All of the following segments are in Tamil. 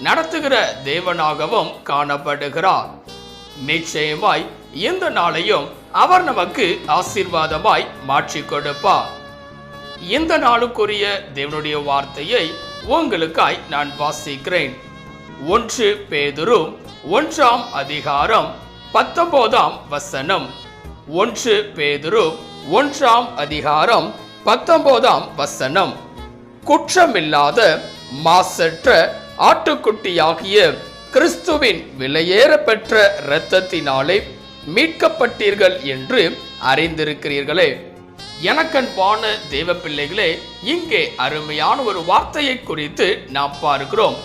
நடத்துகிற தேவனாகவும் காணப்படுகிறார். நிச்சயமாய் இந்த நாளையும் அவர் நமக்கு ஆசீர்வாதமாய் மாற்றி கொடுப்பார். இந்த நாளுக்குரிய தேவனுடைய வார்த்தையை உங்களுக்காய் நான் வாசிக்கிறேன். ஒன்று பேதுரு ஒன்றாம் அதிகாரம் பத்தொன்பதாம் வசனம். ஒன்று பேதுரு ஒன்றாம் அதிகாரம் பத்தொன்பதாம் வசனம். குற்றமில்லாத மாசற்ற ஆட்டுக்குட்டியாகிய கிறிஸ்துவின் விலையேற பெற்ற இரத்தத்தினாலே மீட்கப்பட்டீர்கள் என்று அறிந்திருக்கிறீர்களே. எனக்கன்பான தேவ பிள்ளைகளே இங்கே அருமையான ஒரு வார்த்தையை குறித்து நாம் பார்க்கிறோம்.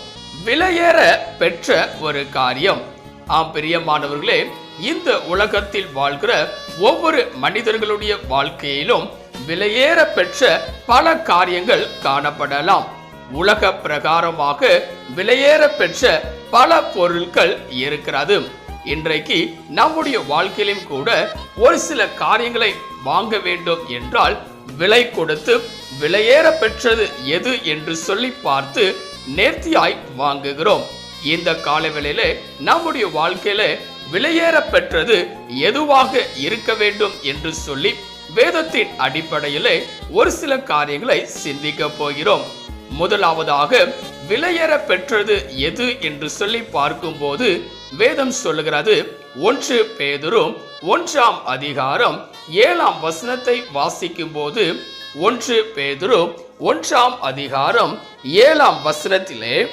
விலையேற பெற்ற ஒரு காரியம். ஆம் பிரியமானவர்களே இந்த உலகத்தில் வாழ்கிற ஒவ்வொரு மனிதர்களுடைய வாழ்க்கையிலும் விலையேற பெற்ற பல காரியங்கள் காணப்படலாம். உலக பிரகாரமாக விலையேற பெற்ற பல பொருட்கள் இருக்கிறது. இன்றைக்கு நம்முடைய வாழ்க்கையிலும் கூட ஒரு சில காரியங்களை வாங்க வேண்டும் என்றால் விலை கொடுத்து விலையேற பெற்றது எது என்று சொல்லி பார்த்து நேர்த்தியாய் வாங்குகிறோம். இந்த காலவெளியில நம்முடைய வாழ்க்கையில விலையேற பெற்றது எதுவாக இருக்க வேண்டும் என்று சொல்லி வேதத்தின் அடிப்படையிலே ஒரு சில காரியங்களை சிந்திக்க போகிறோம். முதலாவதாக விலையேற பெற்றது எது என்று சொல்லி பார்க்கும்போது வேதம் சொல்லுகிறது ஒன்று பேதுரும் ஒன்றாம் அதிகாரம் ஏழாம் வசனத்தை வாசிக்கும் போது ஒன்று பேதரும் ஒன்றாம் அதிகாரம் ஏழாம் வசனத்திலே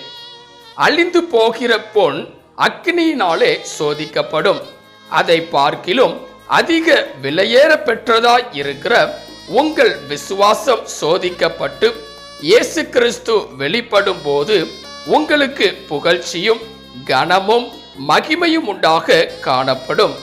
அழிந்து போகிற பொன் அக்னியினாலே சோதிக்கப்படும். அதை பார்க்கிலும் அதிக விலையேற பெற்றதாய் இருக்கிற உங்கள் விசுவாசம் சோதிக்கப்பட்டு இயேசு கிறிஸ்து வெளிப்படும் போது உங்களுக்கு புகழ்ச்சியும் கனமும் மகிமையும் உண்டாக காணப்படும்.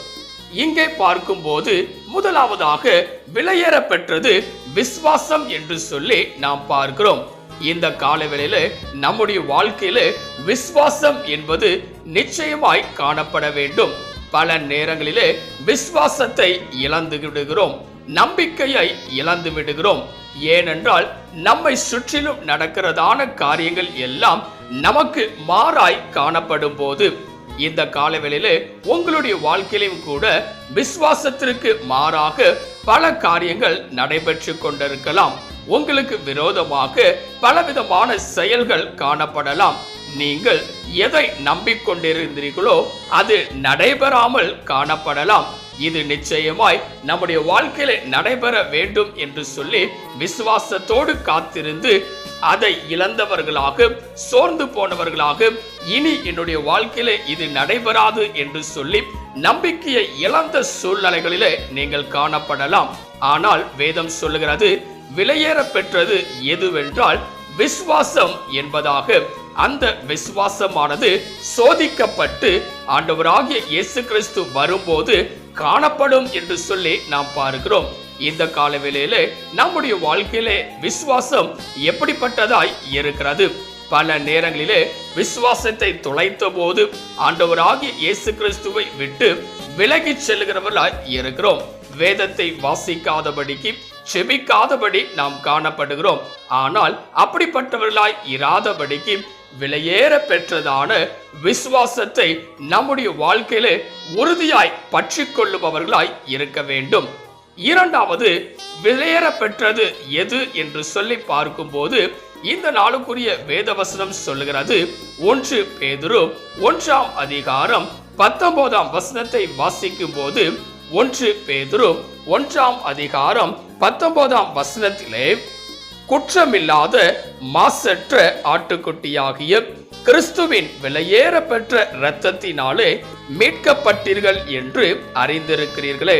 இங்கே பார்க்கும்போது முதலாவதாக விலையேற பெற்றது விசுவாசம் என்று சொல்லி நாம் பார்க்கிறோம். இந்த காலவேளையில நம்முடைய வாழ்க்கையில விசுவாசம் என்பது நிச்சயமாய் காணப்பட வேண்டும். பல நேரங்களிலே விசுவாசத்தை இழந்து விடுகிறோம் நம்பிக்கையை இழந்து விடுகிறோம். ஏனென்றால் நம்மை சுற்றிலும் நடக்கிறதான காரியங்கள் எல்லாம் நமக்கு மாறாய் காணப்படும் போது இந்த காலவெளியிலே உங்களுடைய வாழ்க்கையிலும் கூட விசுவாசத்திற்கு மாறாக பல காரியங்கள் நடைபெற்று கொண்டிருக்கலாம். உங்களுக்கு விரோதமாக பலவிதமான செயல்கள் காணப்படலாம். நீங்கள் எதை நம்பிக்கொண்டிருந்தீர்களோ அது நடைபெறாமல் காணப்படலாம். இது நிச்சயமாய் நம்முடைய வாழ்க்கையில நடைபெற வேண்டும் என்று சொல்லி விசுவாசத்தோடு காத்திருந்து அதை இழந்தவர்களாக சோர்ந்து போனவர்களாக இனி என்னுடைய வாழ்க்கையில இது நடைபெறாது என்று சொல்லி நம்பிக்கையை இழந்த சூழ்நிலைகளிலே நீங்கள் காணப்படலாம். ஆனால் வேதம் சொல்லுகிறது விலையேற பெற்றது எதுவென்றால் விசுவாசம் என்பதாக. அந்த விசுவாசமானது சோதிக்கப்பட்டு ஆண்டவராகிய இயேசு கிறிஸ்து வரும்போது காணப்படும் என்று சொல்லி நாம் பார்க்கிறோம். இந்த காலவேளையில நம்முடைய வாழ்க்கையிலே விசுவாசம் எப்படிப்பட்டதாய் இருக்கிறது? பல நேரங்களிலே விசுவாசத்தை துளைத்த போது ஆண்டவராகிய இயேசு கிறிஸ்துவை விட்டு விலகி செல்கிறவர்களாய் இருக்கிறோம். வேதத்தை வாசிக்காதபடிக்கு செபிக்காதபடி நாம் காணப்படுகிறோம். ஆனால் அப்படிப்பட்டவர்களாய் இராதபடிக்கு விலையேற பெற்றதான விசுவாசத்தை நம்முடைய வாழ்க்கையில உறுதியாய் பற்றி கொள்ளுபவர்களாய் இருக்க வேண்டும். இரண்டாவது விலையேற பெற்றது எது என்று சொல்லி பார்க்கும்போது இந்த நாளுக்குரிய வேதவசனம் சொல்லுகிறது. ஒன்று பேதுரு ஒன்றாம் அதிகாரம் பத்தொன்பதாம் வசனத்தை வாசிக்கும் போது ஒன்று பேதுரு ஒன்றாம் அதிகாரம் பத்தொன்பதாம் வசனத்திலே குற்றமில்லாத மாசற்ற ஆட்டுக்குட்டியாகிய கிறிஸ்துவின் விலையேற பெற்ற இரத்தத்தினாலே மீட்கப்பட்டீர்கள் என்று அறிந்திருக்கிறீர்களே.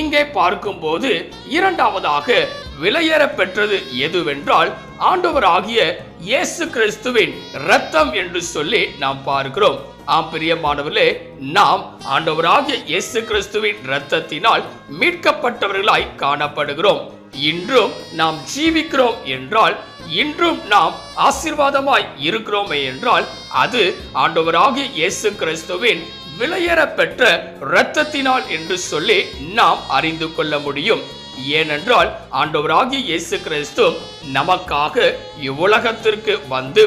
இங்கே பார்க்கும்போது இரண்டாவதாக விலையேற பெற்றது எதுவென்றால் ஆண்டவராகிய இயேசு கிறிஸ்துவின் இரத்தம் என்று சொல்லி நாம் பார்க்கிறோம். ஆம் பிரியமானவர்களே நாம் ஆண்டவராகிய இயேசு கிறிஸ்துவின் இரத்தத்தினால் மீட்கப்பட்டவர்களாய் காணப்படுகிறோம். இன்றும் நாம் ஜீவிக்கிறோம் என்றால் இன்றும் நாம் ஆசீர்வாதமாய் இருக்கிறோமே என்றால் அது ஆண்டவராகிய இயேசு கிறிஸ்துவின் விலையேற பெற்ற இரத்தத்தினால் என்று சொல்லி நாம் அறிந்து கொள்ள முடியும். ஏனென்றால் ஆண்டவராகிய இயேசு கிறிஸ்து நமக்காக இவ்வுலகத்திற்கு வந்து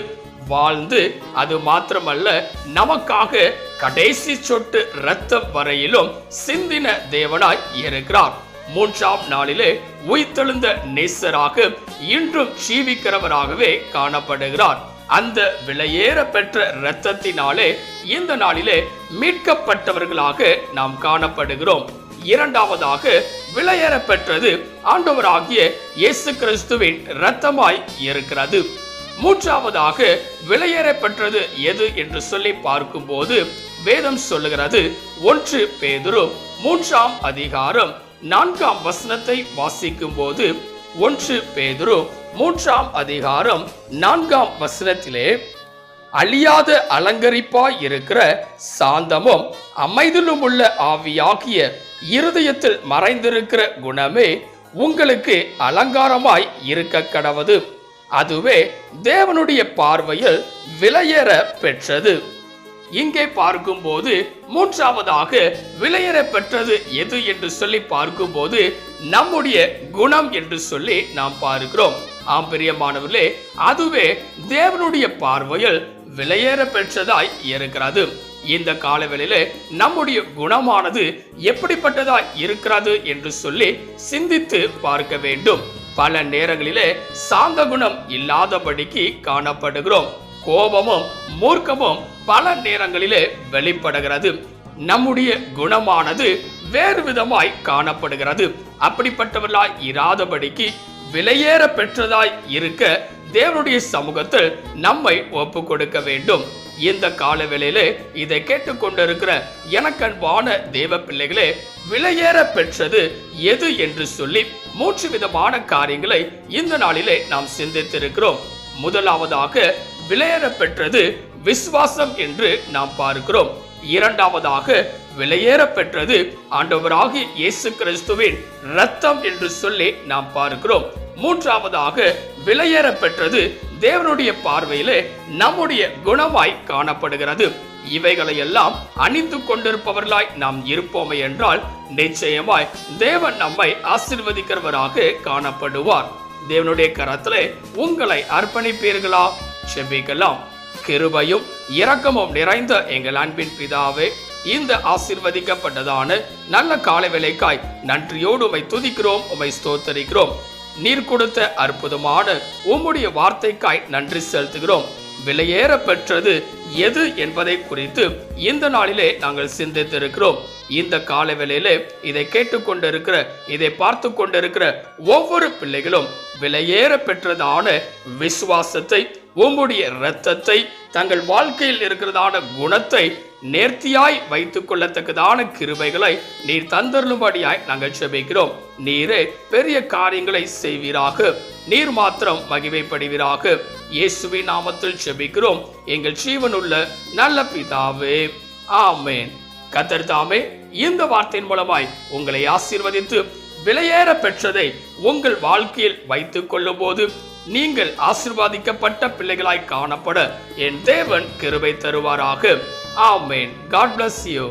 வாழ்ந்து அது மாத்திரமல்ல நமக்காக கடைசி சொட்டு இரத்தம் வரையிலும் சிந்தின தேவனாய் இருக்கிறார். மூன்றாம் நாளிலே உயிர்த்தெழுந்த நேசராக இன்றும் ஜீவிக்கிறவராகவே காணப்படுகிறார். அந்த விலையேற பெற்ற இரத்தத்தினாலே இந்த நாளிலே மீட்கப்பட்டவர்களாக நாம் காணப்படுகிறோம். இரண்டாவதாக விலையேற பெற்றது ஆண்டவராகிய இயேசு கிறிஸ்துவின் இரத்தமாய் இருக்கிறது. மூன்றாவதாக விலையேற பெற்றது எது என்று சொல்லி பார்க்கும்போது வேதம் சொல்லுகிறது ஒன்று பேதுரு மூன்றாம் அதிகாரம் நான்காம் வசனத்தை வாசிக்கும் போது ஒன்று பேதுரு மூன்றாம் அதிகாரம் நான்காம் வசனத்திலே அழியாத அலங்கரிப்பாய் இருக்கிற சாந்தமும் அமைதிலும் உள்ள ஆவியாகிய இருதயத்தில் மறைந்திருக்கிற குணமே உங்களுக்கு அலங்காரமாய் இருக்க கடவது. அதுவே தேவனுடைய பார்வையில் விலையேற பெற்றது. இங்கே பார்க்கும்போது மூன்றாவதாக விலையேற பெற்றது எது என்று சொல்லி பார்க்கும்போது நம்முடைய குணம் என்று சொல்லி நாம் பார்க்கிறோம். ஆம் பிரியமானவர்களே அதுவே தேவனுடைய பார்வையில் விலையேற பெற்றதாய் இருக்கிறது. இந்த காலவெளியில நம்முடைய குணமானது எப்படிப்பட்டதாய் இருக்கிறது என்று சொல்லி சிந்தித்து பார்க்க வேண்டும். பல நேரங்களிலே சாந்த குணம் இல்லாதபடிக்கு காணப்படுகிறோம். கோபமும் மூர்க்கமும் பல நேரங்களிலே வெளிப்படுகிறது. நம்முடைய குணமானது வேறு விதமாய் காணப்படுகிறது. அப்படிப்பட்டவர்களாய் இராதபடிக்கு விலையேற பெற்றதாய் இருக்க தேவனுடைய சமூகத்தில் நம்மை ஒப்பு கொடுக்க வேண்டும். இந்த காலவேளையில இதை கேட்டுக்கொண்டிருக்கிற எனக்கன்பான தேவ பிள்ளைகளே விலையேற பெற்றது எது என்று சொல்லி மூன்று விதமான காரியங்களை இந்த நாளிலே நாம் சிந்தித்திருக்கிறோம். முதலாவதாக விலையேற பெற்றது விசுவாசம் என்று நாம் பார்க்கிறோம். இரண்டாவதாக விலையேற பெற்றது ஆண்டவராகிய இயேசு கிறிஸ்துவின் ரத்தம் என்று சொல்லி நாம் பார்க்கிறோம். மூன்றாவதாக விலையேற பெற்றது தேவனுடைய பார்வையிலே நம்முடைய குணமாய் காணப்படுகிறது. இவைகளை எல்லாம் அணிந்து கொண்டிருப்பவர்களாய் நாம் இருப்போமே என்றால் நிச்சயமாய் தேவன் நம்மை ஆசிர்வதிக்கிறவராக காணப்படுவார். தேவனுடைய கரத்திலே உங்களை அர்ப்பணிப்பீர்களா? செபிக்கலாம் கிருபையும் இரக்கமும் நிறைந்த எங்கள் அன்பின் பிதாவே இந்த ஆசிர்வதிக்கப்பட்டதான நல்ல காலை வேலைக்காய் நன்றியோடு உமை துதிக்கிறோம் உமை ஸ்தோத்தரிக்கிறோம். நீர் கொடுத்த அற்புதமான உம்முடைய வார்த்தைக்காய் நன்றி செலுத்துகிறோம். விலையேற பெற்றது எது என்பதை குறித்து இந்த நாளிலே நாங்கள் சிந்தித்திருக்கிறோம். இந்த கால வேளையிலே இதை கேட்டுக்கொண்டிருக்கிற இதை பார்த்து கொண்டிருக்கிற ஒவ்வொரு பிள்ளைகளும் விலையேற பெற்றதான விசுவாசத்தை உம்முடைய இரத்தத்தை தங்கள் வாழ்க்கையில் இருக்கிறதான குணத்தை நேர்த்தியாய் வைத்துக் கொள்ளத்தக்கதான கிருபைகளை நீர் தந்தருளும்படியாய் நாங்கள் செபிக்கிறோம் நீரே பெரிய காரியங்களை செய்வீராக. நீர் மாத்திரம் மகிமைப்படுவீராக. இயேசுவின் நாமத்தில் செபிக்கிறோம் எங்கள் ஜீவனுள்ள நல்ல பிதாவே. ஆமேன். கத்தர் தாமே இந்த வார்த்தையின் மூலமாய் உங்களை ஆசீர்வதித்து விலையேற பெற்றதை உங்கள் வாழ்க்கையில் வைத்துக் கொள்ளும் போது நீங்கள் ஆசிர்வாதிக்கப்பட்ட பிள்ளைகளாய் காணப்பட. என் தேவன் கிருபை தருவாராக. ஆமேன். God bless you